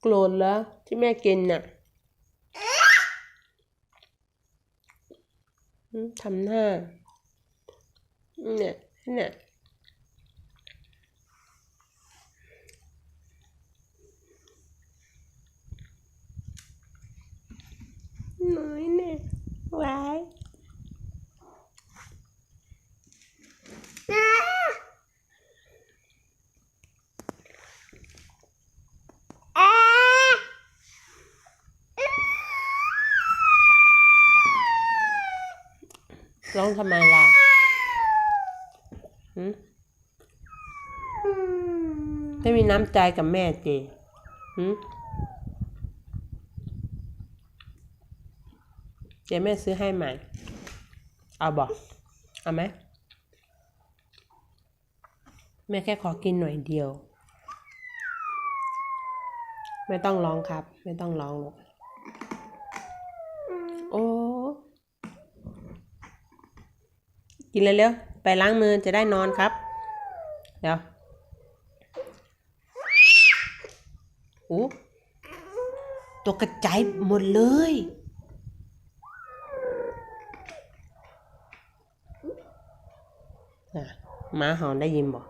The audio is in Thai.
โกรธแล้วที่แม่กินน่ะทำหน้า เนี่ยเนี่ยน้อยเนี่ยไว้ ร้องทำไมล่ะหืมไม่มีน้ำใจกับแม่เจหืมเดี๋ยวแม่ซื้อให้ใหม่ เอาบอก เอาไหม แม่แค่ขอกินหน่อยเดียว ไม่ต้องร้องครับ ไม่ต้องร้องหรอกโอ้ กินเร็วๆไปล้างมือจะได้นอนครับ เดี๋ยวโอ้ตัวกระจายหมดเลยนะหมาหอนได้ยินบอก